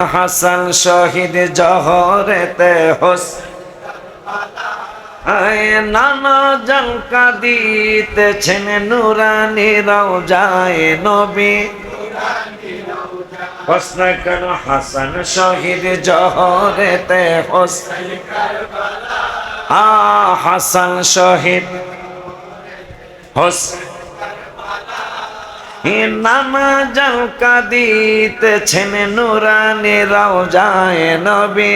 হাসান শহীদ জহরেতে হোস। নানা জল কাদিতেছেন নুরানি যায় নবী। প্রশ্ন কেন হাসান শহীদ জহরেতে হোস। আ হাসান শহীদ হোস। নানা জল কাদিতেছেন নুরানি যায় নবী।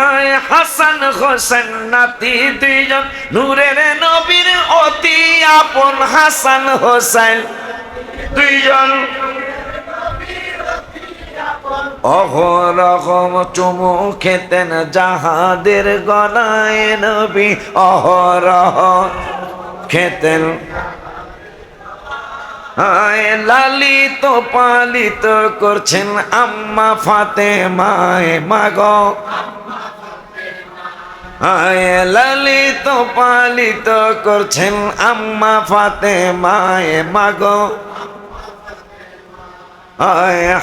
আয় হাসান হোসেন নাতি দুইজন, নূরের নবীর অতি আপন হাসান হোসেন। দুইজন। অহরহম চুমু খেতেন জাহাদের গলায় নবী। অহরহ খেতেন লালিত পালিত করছেন আম্মা ফাতে মায় মাগ। লালিত পালিত করছেন আম্মা ফাতে মায় মাগ।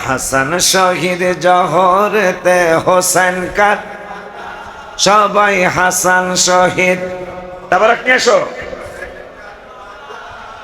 হাসান শহীদ জহরতে হোসেন কার? সবাই হাসান শহীদ। তারপর কি এসো।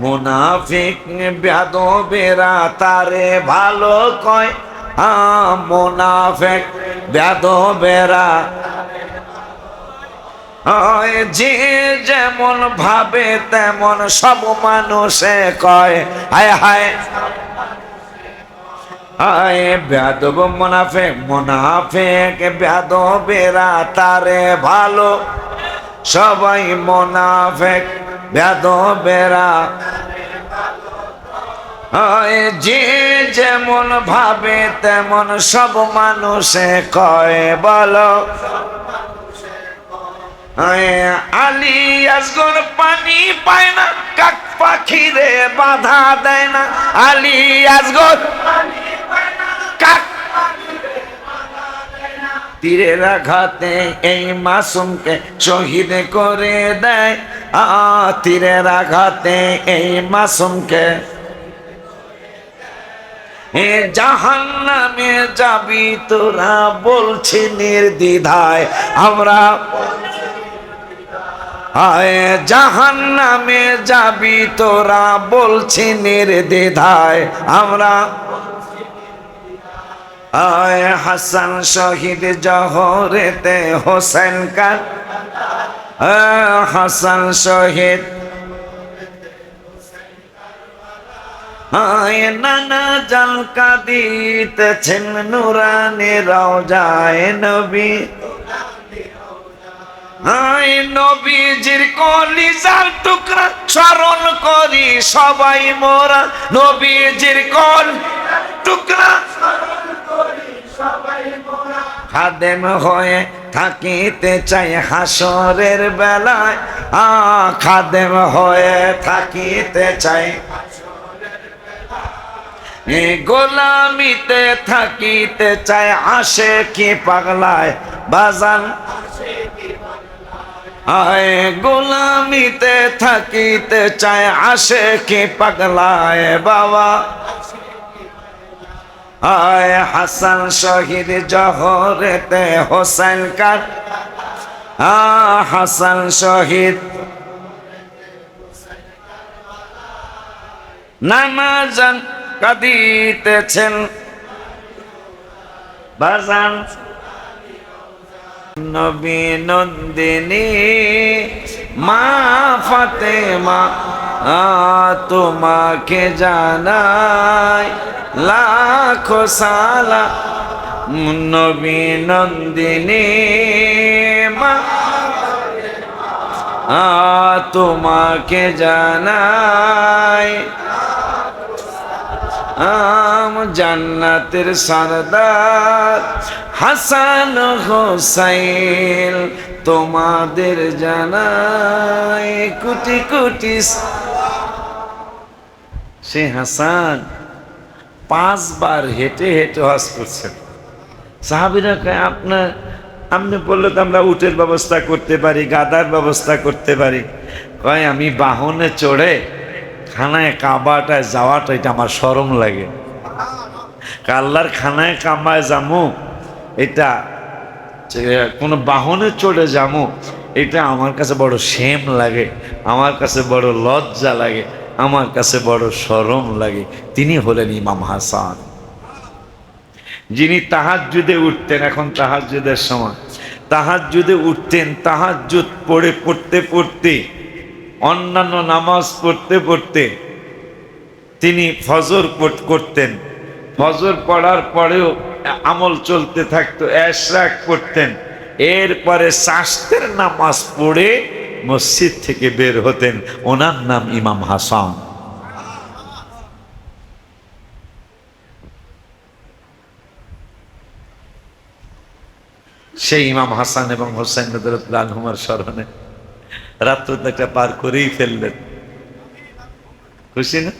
মুনাফিক বেয়াদবেরা তারে ভালো কয়। আ মুনাফিক বেয়াদবেরা যে যেমন ভাবে তেমন সব মানুষে কয়। হায় হায়। হায় বেদব মুনাফে মুনাফেক বেদবেরা তারে ভালো। সবাই মুনাফেক বেদবেরা যে যেমন ভাবে, তেমন সব মানুষে কয়, বলো। আলী আসগর পানি পায় না, কাক পাখিরে বাধা দেয় না। আলী আসগর কাক তীরের আঘাতে এই মাসুমকে শহীদ করে দেয়। আ তীরের আঘাতে এই মাসুমকে এ জাহান নামে যাবি তোরা বলছি নির্দ্বিধায়। আমরা আয় জাহান নামে যাবি তোরা বলছি নির্দ্বিধায়। আমরা আয় হাসান শহীদ জহরেতে হোসেন কার? আয় হাসান শহীদ। আয় নানা জল কাদিতেছেন নুরানি রওজায় নবী। আই নবীজির কলিজার টুকরা স্মরণ করি সবাই মোরা। নবীজির কল টুকরা খাদেম হয়ে থাকিতে চাই হাসরের বেলায়। আ খাদেম হয়ে থাকিতে চাই। গোলামিতে থাকিতে চাই আসে কি পাগলায়। বাজান। আয়, গোলামিতে থাকিতে চায় আসে কি পাগলায়। বাবা। আয় হাসান শহীদ জহরেতে হোসেন কার? হাসান শহীদ। নামাজান কাঁদিতেছেন। বাজান নবী নন্দিনী মা ফাতেমা তোমাকে জানাই লাখো সালা। নবী নন্দিনী মা তোমাকে জানাই আম জান্নাতের সরদার হাসান হোসাইন, তোমাদের জানাই কোটি কোটি সে হাসান পাঁচবার হেঁটে হেঁটে হজ করছেন সাহাবিরা কয় আপনার আপনি বললে, তো আমরা উটের ব্যবস্থা করতে পারি, গাদার ব্যবস্থা করতে পারি। কয়, আমি বাহনে চড়ে খানায় কাবাটায় যাওয়াটা এটা আমার সরম লাগে। কাল্লার খানায় কামায় যামু, এটা কোনো বাহনে চড়ে যামু, এটা আমার কাছে বড় সেম লাগে, আমার কাছে বড় লজ্জা লাগে, আমার কাছে বড় সরম লাগে। তিনি হলেন ইমাম হাসান। যিনি তাহাজ্জুদে উঠতেন, এখন তাহাজ্জুদের সময়। তাহাজ্জুদে উঠতেন, তাহাজ্জুদ পড়ে পড়তে পড়তে অন্যান্য নামাজ পড়তে পড়তে তিনি ফজর করতেন। ফজর পড়ার পরেও আমল চলতে থাকতো, এশরাক করতেন এরপরে শাস্তের নামাজ পড়ে মসজিদ থেকে বের হতেন। ওনার নাম ইমাম হাসান। সেই ইমাম হাসান এবং হোসেন হুমার স্মরণে রাত্র একটা পার করেই ফেললেন খুশি না?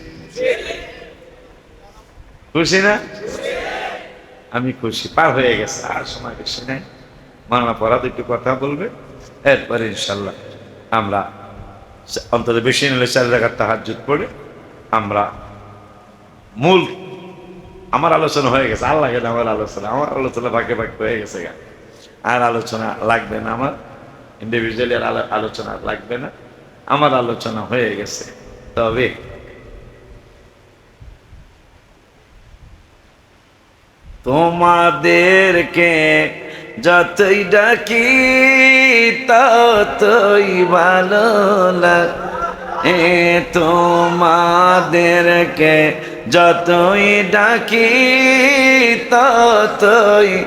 খুশি না? আমি খুশি, পার হয়ে গেছে, আর সময় বেশি নেই। মানা পড়া একটু কথা বলবে, এরপরে ইনশাল্লাহ আমরা অন্তত বেশি নিলে চার জায়গার তাহাজুত পড়ে, আমরা মূল আমার আলোচনা হয়ে গেছে আল্লাহ আমার আলোচনা আমার আলোচনা ভাগে ভাগ হয়ে গেছে আর আলোচনা লাগবে না আমার। ইন্ডিভিজুয়ালি আর আলো- আলোচনা লাগবে না। আমার আলোচনা হয়ে গেছে। তবে তোমাদেরকে যতই ডাকি, ততই ভালো লাগে। তোমাদেরকে যতই ডাকি, ততই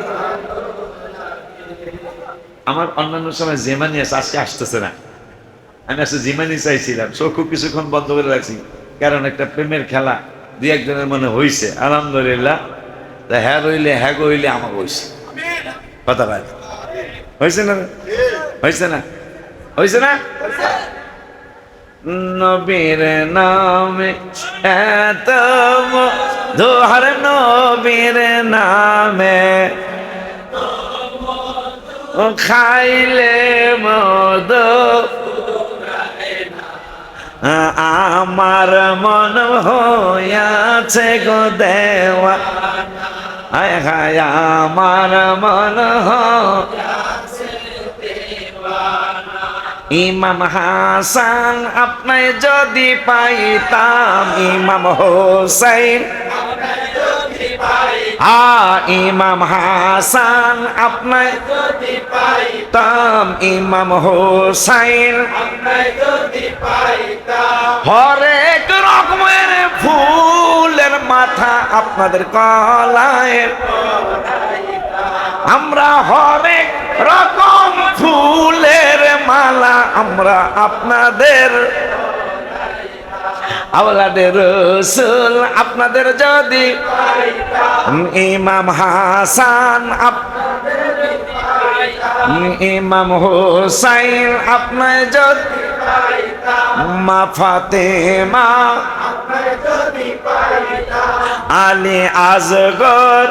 আমার অন্যান্য সময় জেমানি আছে, আজকে আসতেছে না। আমি আসলে জিমানি চাইছিলাম চক্ষু কিছুক্ষণ বন্ধ করে রাখছি, কারণ একটা প্রেমের খেলা দুই একজনের মনে হইছে। আলহামদুলিল্লাহ, তা হ্যাঁ রইলে হ্যাঁ হইলে আমার হইছে। কথা ভাই হয়েছে না? হয়েছে না? হয়েছে না? নবীর নামে এত দোহার নবীর নামে খাইলে মদ। আমার মন হইয়াছে গো দেওয়া। আয় হায়, আমার মন ইমাম হাসান আপনায় যদি পাইতাম, ইমাম হোসাইন। আ ইমাম হাসান আপনার পাইতাম ইমাম হোসাইন। হরেক রকমের ফুলের মাথা আপনাদের কলায় আমরা হরেক রকম ফুলের মালা আমরা আপনাদের আওলাদের রসুল আপনাদের যদি ইমাম হাসান ইমাম হোসাইন আপনার যদি মা ফাতেমা আলী আজগর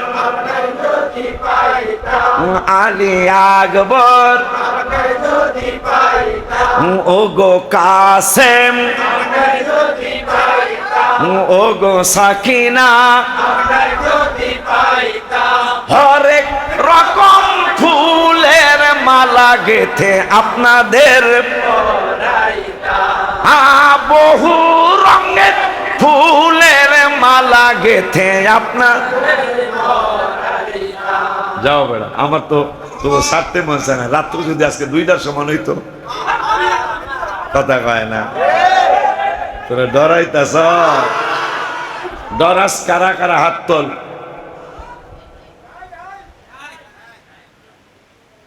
আলী আকবর ও গো কাসেম, ও গো সাকিনা, হরেক রকম ফুলের মালা গেথে আপনাদের বহু রঙের ফুলের মালা গেথে আপনার যাও বেড়া, আমার তো তো সারতে মন চায় না। রাত্র যদি আজকে দুইটার সমান হইতো। কথা কয় না। তোরা ডরাইতাছ? ডরাস কারা কারা হাত তোল।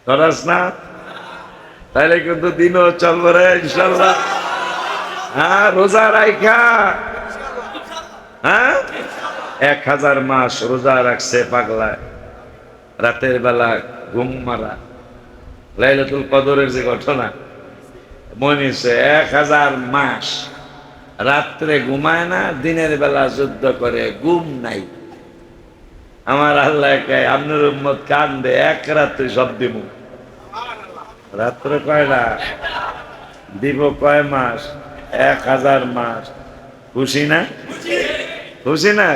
ডরাস না? তাইলে কিন্তু দিনও চলবে রে, ইনশাল্লাহ। হ্যাঁ রোজা রাইখা। হ্যাঁ? এক হাজার মাস রোজা রাখছে পাগলায়। রাতের বেলা ঘুম মারা। লাইলাতুল কদরের যে ঘটনা মনে হচ্ছে এক হাজার মাস রাত্রে ঘুমায় না, দিনের বেলা যুদ্ধ করে, ঘুম নাই। আমার আল্লাহ আপনার উম্মত কান্দে, এক রাত্রে সব দিব রাত্রে কয়টা দিব কয় মাস? এক হাজার মাস। খুশি না? খুশি না?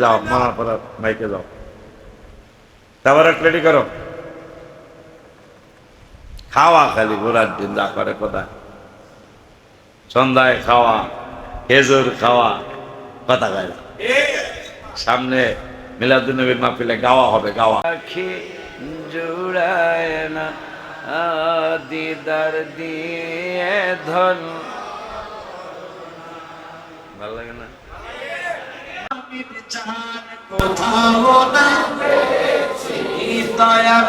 যাও পড়া মাইকে যাও। তারপরে রেডি করো। খাওয়া খালি ঘোরার দিন যা করে কথা। সন্ধ্যায় খাওয়া খেজুর খাওয়া কথা গায় সামনে মিলাদুন্নবীর মাহফিলে গাওয়া হবে গাওয়া। জুড়ায় না দিদার দিয়ে ধন। ভালো লাগে না? দয়ার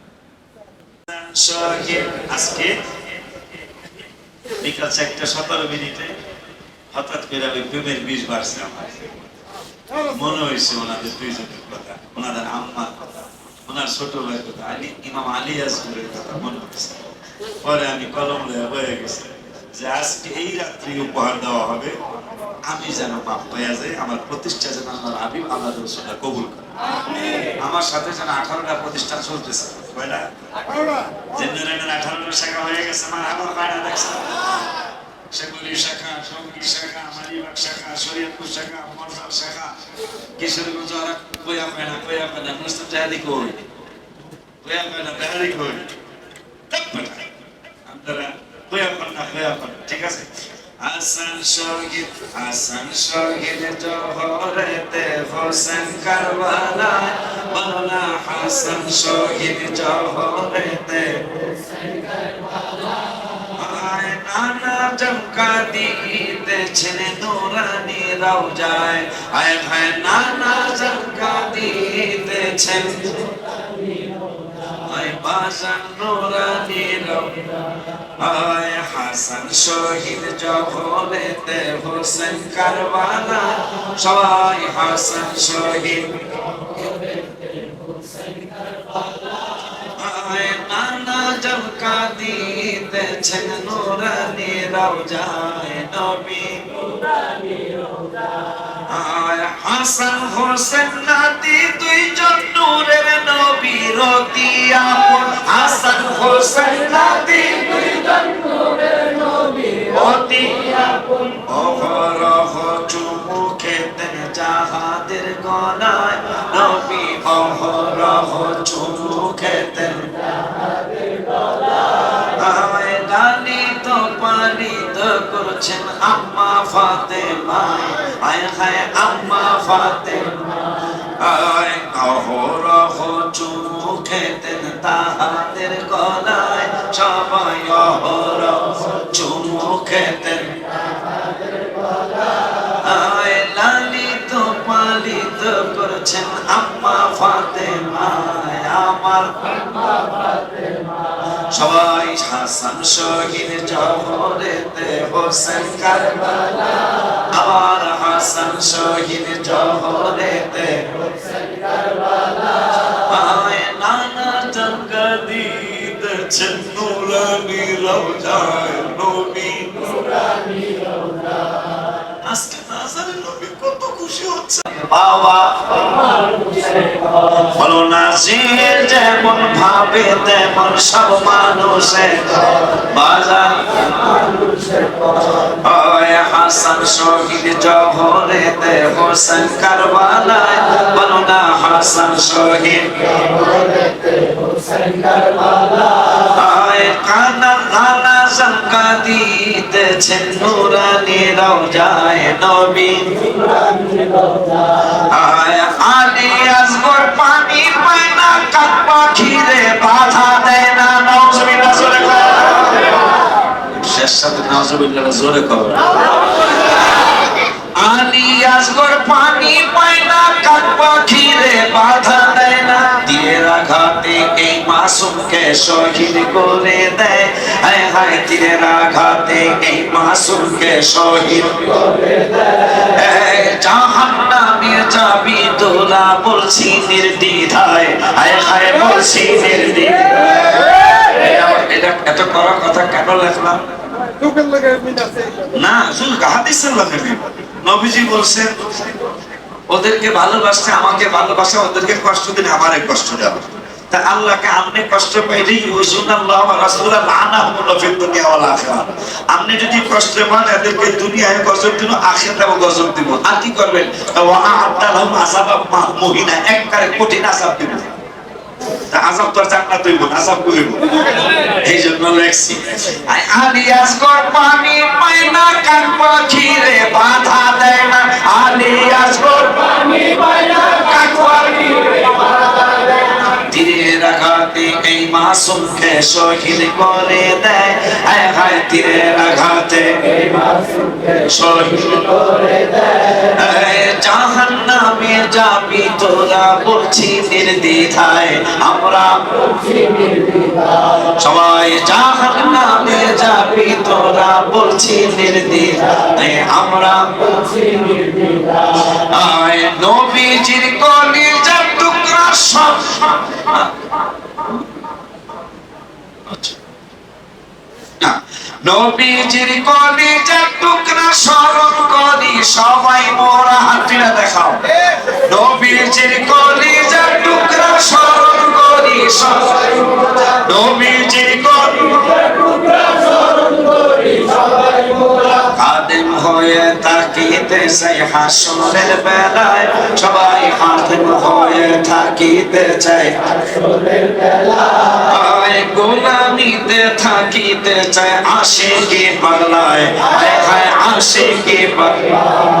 আজকে বিকাল চারটা সতেরো মিনিটে হঠাৎ করে ওই প্রেমের বিষ বাড়ছে আমার। মনে হয়েছে ওনাদের দুইজনের কথা, ওনাদের আম্মার কথা, ওনার ছোট ভাইয়ের কথা, আলী, ইমাম আলী আসগুরের কথা মনে হচ্ছে পরে আমি কলম হয়ে গেছি। যে আজকে এই রাত্রি উপহার দেওয়া হবে। আমি যেন পাপ পাইয়া যাই আমার প্রতিষ্ঠা যেন আমার আবিব আল্লাহ রসুলটা কবুল করে আমার সাথে যেন আঠারোটা প্রতিষ্ঠান চলতেছে। জেনারেলের আঠারোটা। শাখা হয়ে গেছে আমার আবার কয়টা দেখছে সেগুলি শাখা শাখা মালিবাগ শাখা শরীয়তপুর শাখা মরদার কিশোরগঞ্জ আর জাহাদি কই? কই? আপনারা কইয়া পান না কইয়া পান ঠিক আছে? হাসান শহীদ হাসান শহীদ জহরেতে হোসেন কারবালায় মাওলা হাসান শহীদ জহরেতে আয় নানা চমকা দিতেছেন নুরানি রওজায়, আয় ভাই নানা চমকা দিতেছেন আয় বাজান নুরানি আয় হাসান শহীদ জহরেতে হোসেন কারবালা। সবাই হাসান শহীদ। নানা জমকা দিতেছেন নুরানি রওজায় নবী হাসান হোসেন নাতি দুইজন নূরের নবী রতি আপন হাসান হোসেন নাতি দুইজন নূরের ফাতেমায় হায় আম্মা ফাতেমা। অহরহ চুমু খেতেন তাহাদের গলায়। সবাই অহরহ চুমু খেতেন লালিত পালিত করছেন আম্মা ফাতেমায় আমার সবাই হাসান শহীদ জহরেতে হোসেন কারবালা। আবার হাসান শহীদ জহরেতে পায় নানা চমকা দিতেছেন নুরানি রওজায় নবী। আজকে নাজারের আজকে কত খুশি হচ্ছে বাবা, বলো না যে যেমন ভাবে, তেমন সব মানুষে বাজার। হাসান শহীদ জহরেতে হোসেন কারবালায়। বলো না হাসান শহীদ। কানা কানা শঙ্কা দিতেছেন নুরানি রওজায় নবী। আয় আলী আসগর পানি পায় না কাক পাখিরে বাধা দেয় না। আলী আসগর পানি পায় না কাক পাখিরে বাধা মাসুমকে শহীদ করে দেয়। হায় হায় তীরের আঘাতে এই মাসুমকে শহীদ করে দেয়। জাহান্নামে যাবি তোরা বলছি নির্দ্বিধায় হায় হায় বলছি নির্দ্বিধায় এটা এত কড়া কথা কেন লেখলাম? না, শুধু হাদিসের লাগে নবীজি বলছেন, ওদেরকে ভালোবাসতে আমাকে ভালোবাসে, ওদেরকে কষ্ট দিলে আমারে কষ্ট দেবে তা আল্লাহকে আপনি কষ্ট পাইলে ইউসুন আল্লাহ ওয়া রাসূলুল্লাহ লানাহুমুল্লাহ ফিদ দুনিয়া ওয়াল আখিরাহ আপনি যদি কষ্ট পান, এদেরকে দুনিয়ায় গজব দিন আখিরাতেও গজব দিব। আর কি করবেন? ওয়া আ'আদ্দা লাহুম আযাবাম মুহিনা, একবারে কঠিন আযাব দিব। তা আযাব তো জান্নাত হইব না, আযাব হইব? এই জন্য লেখছি আলিয়াস কর পানি পায় না কান পাখিরে বাধা দেয় না। আলিয়াস কর পানি পায় না কান পাখিরে বাধা মাসুমকে শহীদ করে দেয়? হায় হায় তীরের আঘাতে। শহীদ করে দেয়? জাহান নামে যাবি তোরা বলছি নির্দ্বিধায়। আমরা সবাই জাহান নামে যাবি তোরা বলছি নির্দ্বিধায়। আমরা আয় নবীজির কলিজার টুকরা সব আচ্ছা। না, নবীজির কলিজার টুকরা স্মরণ করি সবাই মোরা হাতিরা দেখাও। নবীজির কলিজার টুকরা স্মরণ করি নবীজির টুকরা স্মরণ করি সবাই মোরা খাদেম হয়ে তাকিতে চাই হাসরের বেলায়, সবাই খাদেম হয়ে থাকিতে চাই হাসরের গোলামিতে থাকিতে চায় আসে কে পাগলায় হায় হায় আসে কে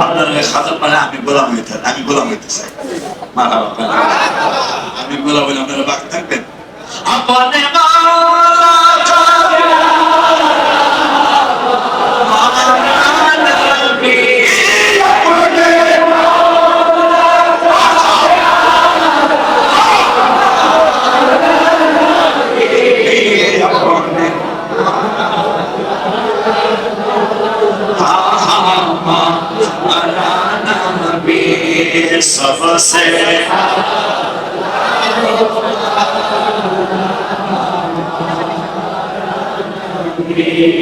আপনারা খাদেম মানে আমি গোলাম হইতে আমি গোলাম হইতে চাই। আমি গোলাম হইলে আপনারা বাক থাকবেন। আপনে মাওলা सबसे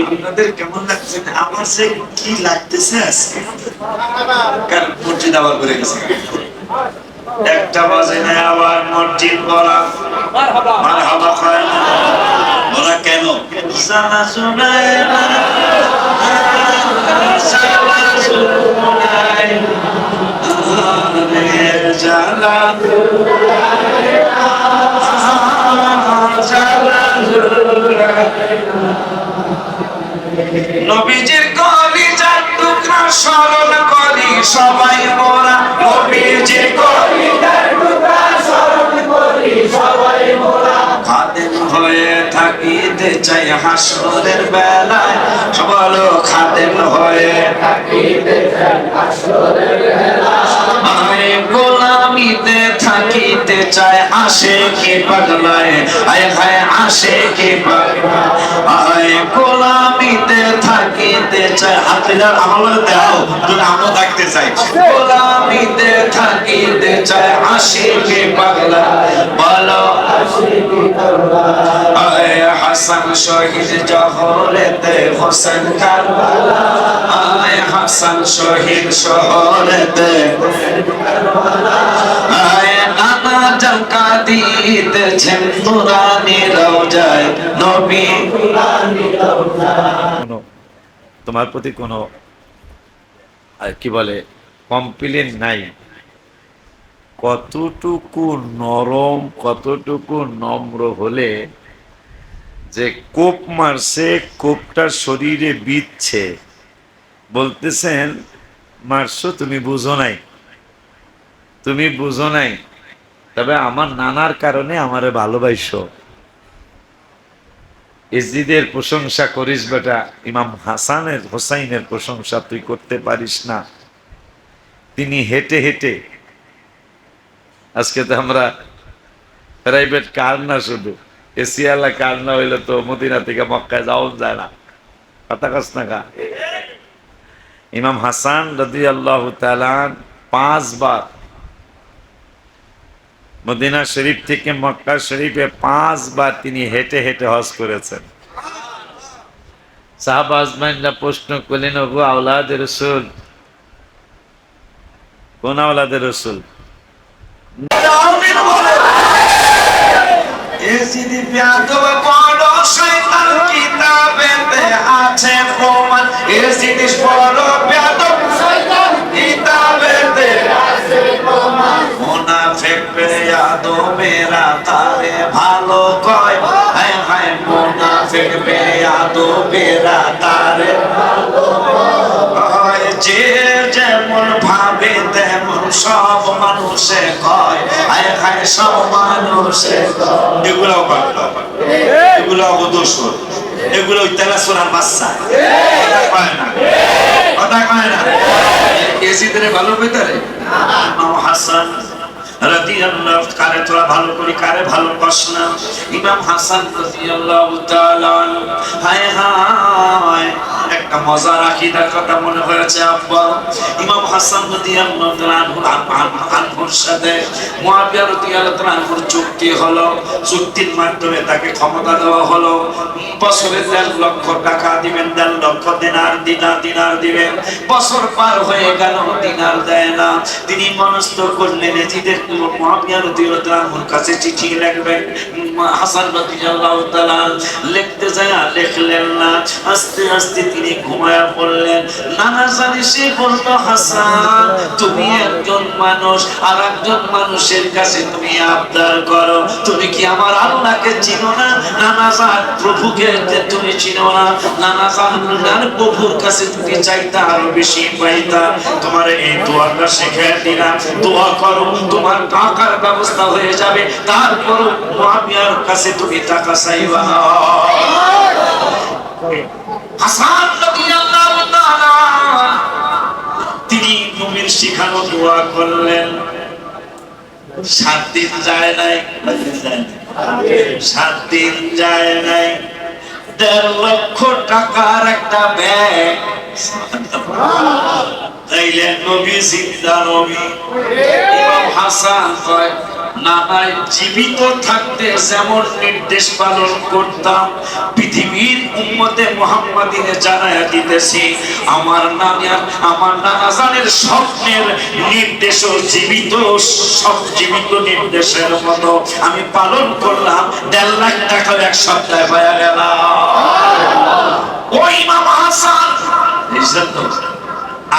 আপনাদের কেমন লাগছে আমার সে কি লাগতেছে আজকে কারণ মসজিদ আবার করে গেছে একটা বাজে না আবার মসজিদ বলা মারহাবা খায় না ওরা কেন জানা শোনায় না জানা শোনায় আরে জানা নবীজির টুকরা, স্মরণ করি সবাই মোরা। নবীজির কলিজার টুকরা, স্মরণ করি সবাই মোরা। হয়ে থাকিতে চাই হাসরের বেলায়। সবাই খাদেম হয়ে থাকিতে হাসরের বেলায়। গোলামিতে থাকিতে চায় আসে কে পাগলায়। আয় হায় আসে কে পাগলায় আয় গোলামিতে থাকিতে চায়। হাতিদার আমল দাও যদি আমরা থাকতে চাই। গোলামিতে থাকিতে চায় আসে কে পাগলায় বলো আয় হাসান শহীদ জহরেতে হোসেন কারবালা। আয় হাসান শহীদ শহরেতে আয় জঙ্কা দিতেছেন নুরানি রওজায় নবী। তোমার প্রতি কোনো কি বলে কমপ্লেন নাই। কতটুকু নরম, কতটুকু নম্র হলে যে কোপ মারছে, কোপটা শরীরে বিচ্ছে বলতেছেন, মারছো, তুমি বুঝো নাই। তুমি বুঝো নাই। তবে আমার নানার কারণে আমারে ভালোবাসো। ইসজিদের প্রশংসা করিস বেটা, ইমাম হাসানের, হোসাইনের প্রশংসা তুই করতে পারিস না। তিনি হেঁটে হেঁটে, আজকে তো আমরা প্রাইভেট কার না শুধু, এসিয়ালা কার না হইলে তো মদিনা থেকে মক্কায় যাওয়া যায় না। কথা কাছ না কা ইমাম হাসান রদি আল্লাহ তালান পাঁচবার মদিনা শরীফ থেকে মক্কা শরীফে পাঁচবার তিনি হেঁটে হেঁটে হজ করেছেন। সাহাব আজমাইনরা প্রশ্ন করলেন রসুল? কোন রসুল? আছে প্রমাণ। বেয়াদবেরা তারে ভালো কয়। হায় হায় মুনাফিক বেয়াদবেরা তারে ভালো কয়। যে যেমন ভাবে তেমন সব মানুষে কয়। হায় হায় সব মানুষে কয়। এগুলাও পাগলা এগুলো অবদোষ এগুলো ওই তেলা সোনার বাচ্চা। কথা কয় না। কথা কয় না। এসিদের ভালো পেতারে ইমাম হাসান। কারে তোরা ভালো করি, কারে ভালো কস না? ইমাম হাসান একটা কথা মনে হয়েছে ইমাম হাসান চুক্তি হলো, চুক্তির মাধ্যমে তাকে ক্ষমতা দেওয়া হলো। বছরে দেড় লক্ষ টাকা দিবেন, দেড় লক্ষ দিনার দিনার দিনার দিবেন। বছর পার হয়ে গেল, দিনার দেয় না। তিনি মনস্থ করলেন এজিদের তুমি একজন মানুষ আর একজন মানুষের কাছে তুমি আবদার করো। তুমি কি আমার আল্লাহকে চিনো না? নানা জান প্রভুকে তুমি চিনো না নানা জান প্রভুর কাছে তুমি চাইতা আরও বেশি। পাইতা তোমার এই দোয়াটা শিখে দিলাম। দোয়া করো, তোমার টাকার ব্যবস্থা হয়ে যাবে। তারপর মহাবিয়ার কাছে তুমি টাকা চাইবা। তিনি নবীর শিখানো দোয়া করলেন। সাত দিন যায় নাই। সাত দিন যায় নাই। দেড় লক্ষ টাকার একটা ব্যাগ। তাইলে নবী জিন্দা নবী হাসান কয় নানায় জীবিত থাকতে যেমন নির্দেশ পালন করতাম, পৃথিবীর উম্মতে মোহাম্মদিনে জানায়া দিতেছি, আমার নানার আমার নানা জানের স্বপ্নের নির্দেশ জীবিত, সব জীবিত নির্দেশের মতো। আমি পালন করলাম দেড় লাখ টাকা এক সপ্তাহে পাওয়া গেল। ওই মামা হাসান!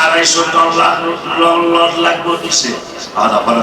আড়াইশো লট লাগবে দিছে আধা পারা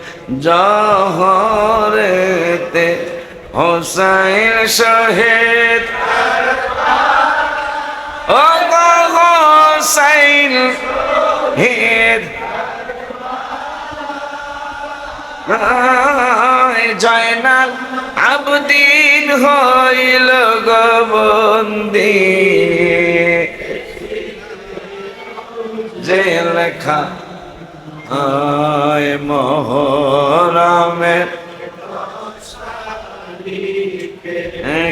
জহরেতে হোসাইন শহীদ। ও হোসাইন হিদ জয়নাল আবদিন হইল গবন্দি যে লেখা আয় মোহরামের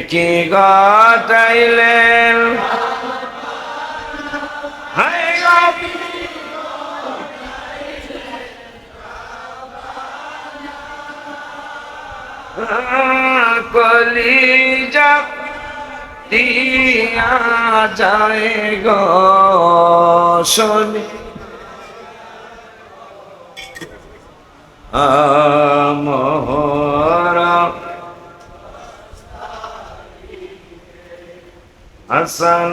কি গাইলেন গো। কলিজা দিয়া যায় গো শনি। আমরা হাসান